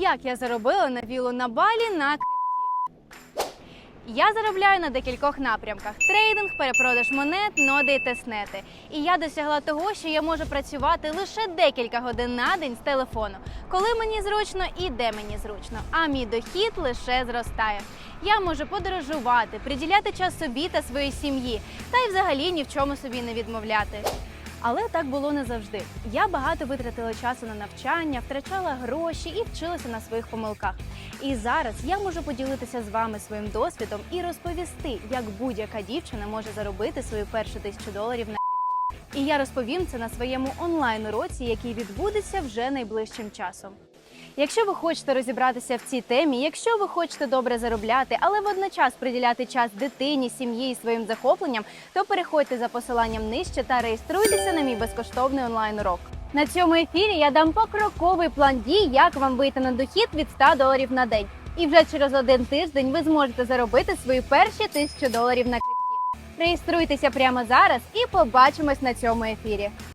Як я заробила на вілу на балі на крипті? Я заробляю на декількох напрямках: трейдинг, перепродаж монет, ноди і теснети. І я досягла того, що я можу працювати лише декілька годин на день з телефону, коли мені зручно і де мені зручно. А мій дохід лише зростає. Я можу подорожувати, приділяти час собі та своїй сім'ї, та й взагалі ні в чому собі не відмовляти. Але так було не завжди. Я багато витратила часу на навчання, втрачала гроші і вчилася на своїх помилках. І зараз я можу поділитися з вами своїм досвідом і розповісти, як будь-яка дівчина може заробити свою першу тисячу доларів на і я розповім це на своєму онлайн-уроці, який відбудеться вже найближчим часом. Якщо ви хочете розібратися в цій темі, якщо ви хочете добре заробляти, але водночас приділяти час дитині, сім'ї і своїм захопленням, то переходьте за посиланням нижче та реєструйтеся на мій безкоштовний онлайн-урок. На цьому ефірі я дам покроковий план дій, як вам вийти на дохід від 100 доларів на день. І вже через один тиждень ви зможете заробити свої перші тисячу доларів на крипті. Реєструйтеся прямо зараз і побачимось на цьому ефірі.